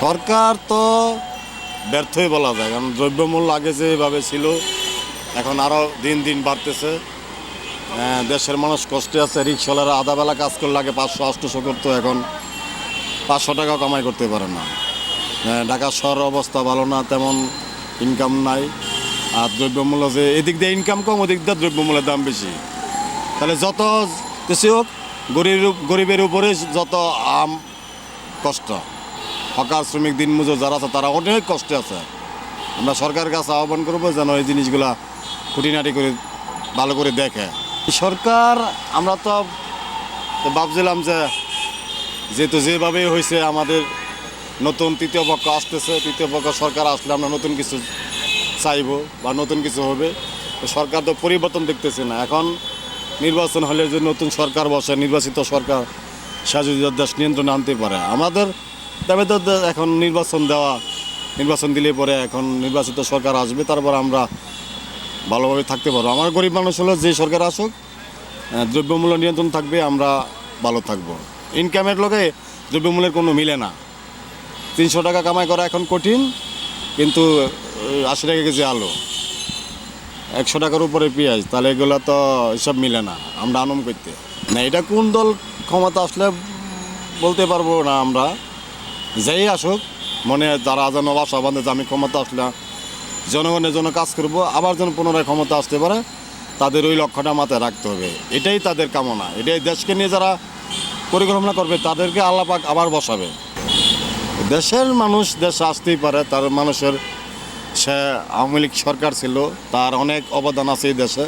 সরকার তো ব্যর্থই বলা যায় কারণ দ্রব্যমূল্য আগে যেভাবে ছিল এখন আরও দিন দিন বাড়তেছে। দেশের মানুষ কষ্টে আছে রিক্সাওয়ালারা আধাবেলা কাজ করলে আগে পাঁচশো আটশোশো করতো এখন পাঁচশো টাকা কামাই করতে পারে না। আহ, ঢাকা শহর অবস্থা ভালো না তেমন ইনকাম নাই। আর দ্রব্যমূল্য যে এদিক দিয়ে ইনকাম কম ওদিক দিয়ে দ্রব্যমূল্যের দাম বেশি। তাহলে যত কিছু হোক গরিব গরিবের উপরে যত আম কষ্ট। হকার শ্রমিক দিন দিনমজুর যারা আছে, তারা অনেক কষ্টে আছে। আমরা সরকারের কাছে আহ্বান করব যেন এই জিনিসগুলা খুঁটিনাটি করে, ভালো করে দেখে। সরকার, আমরা তো ভাবছিলাম যে, যেহেতু যেভাবে হয়েছে, আমাদের নতুন তৃতীয় পক্ষ আসতেছে, তৃতীয় পক্ষ সরকার আসলে আমরা নতুন কিছু চাইব বা নতুন কিছু হবে। সরকার তো পরিবর্তন দেখতেছে না। এখন নির্বাচন হলে যে নতুন সরকার বসে, নির্বাচিত সরকার সাজুদার দেশ নিয়ন্ত্রণে আনতে পারে। আমাদের তবে তো এখন নির্বাচন দেওয়া, নির্বাচন দিলে পরে এখন নির্বাচিত সরকার আসবে, তারপর আমরা ভালোভাবে থাকতে পারব। আমার গরিব মানুষ হলো যে সরকার আসুক দ্রব্যমূল্য নিয়ন্ত্রণ থাকবে, আমরা ভালো থাকব। ইনকামের লোকে দ্রব্যমূল্যের কোনো মিলে না। তিনশো টাকা কামাই করা এখন কঠিন, কিন্তু আশি টাকা কেজি আলু, একশো টাকার উপরে পেঁয়াজ, তাহলে এগুলো তো এসব মিলে না, আমরা আনম করতে। না, এটা কোন দল ক্ষমতা আসলে বলতে পারব না আমরা। যেই আসুক, মনে তারা যেন বাসা বাঁধে, যে আমি ক্ষমতা আসলে জনগণের জন্য কাজ করব, আবার যেন পুনরায় ক্ষমতা আসতে পারে, তাদের ওই লক্ষ্যটা মাথায় রাখতে হবে। এটাই তাদের কামনা। এটাই দেশকে নিয়ে যারা পরিকল্পনা করবে, তাদেরকে আল্লাপাক আবার বসাবে। দেশের মানুষ দেশে আসতেই পারে, তার মানুষের সে আওয়ামী লীগ সরকার ছিল, তার অনেক অবদান আছে এই দেশে।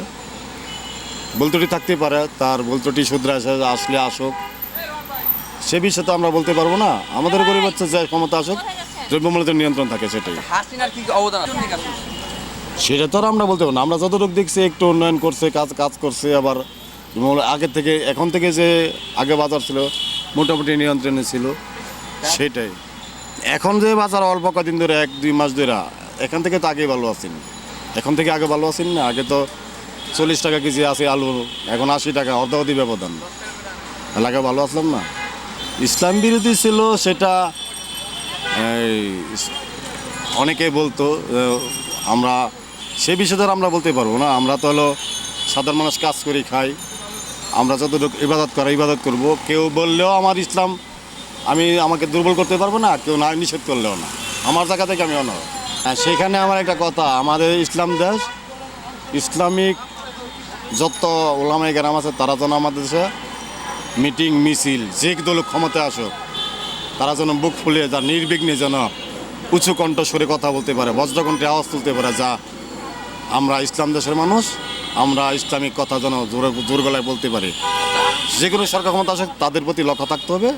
বলতুটি থাকতেই পারে, তার বলতুটি শুধরে আসে আসলে আসুক। সে বিষয়ে তো আমরা বলতে পারব না। আমাদের গরিব হচ্ছে যে ক্ষমতা আসুক দ্রব্যমূল্যের নিয়ন্ত্রণ থাকে সেটাই। হাসিনার কি অবদান সেটা তো আর আমরা বলতে পারব না। আমরা যতটুকু দেখছি একটু উন্নয়ন করছে কাজ কাজ করছে আবার আগে থেকে এখন থেকে যে আগে বাজার ছিল মোটামুটি নিয়ন্ত্রণে ছিল সেটাই। এখন যে বাজার অল্প কদিন ধরে এক দুই মাস ধরে এখান থেকে তো আগে ভালো আছেন। এখন থেকে আগে ভালো আছেন না? আগে তো চল্লিশ টাকা কেজি আছে আলু এখন আশি টাকা অর্ধাবধি ব্যবধান। তাহলে আগে ভালো আসলাম না? ইসলাম বিরোধী ছিল সেটা অনেকে বলতো আমরা সে বিষয়ে আর আমরা বলতে পারব না। আমরা তো হলো সাধারণ মানুষ কাজ করি খাই। আমরা যতটুকু ইবাদত করা ইবাদত করব। কেউ বললেও আমার ইসলাম আমি আমাকে দুর্বল করতে পারব না কেউ না নিষেধ করলেও না। আমার জায়গা থেকে আমি অনর হ্যাঁ, সেখানে আমার একটা কথা আমাদের ইসলাম দেশ ইসলামিক যত ওলামাই গ্রাম আছে তারা যেন আমাদের দেশে মিটিং, মিছিল, যে দল ক্ষমতায় আসুক, তারা যেন বুক ফুলে যা নির্বিঘ্নে যেন উঁচু কণ্ঠ সরে কথা বলতে পারে, বজ্রকণ্ঠে আওয়াজ তুলতে পারে, যা আমরা ইসলাম দেশের মানুষ, আমরা ইসলামিক কথা যেন জোর জোর গলায় বলতে পারি। যে কোনো সরকার ক্ষমতা আসুক, তাদের প্রতি লক্ষ্য থাকতে হবে।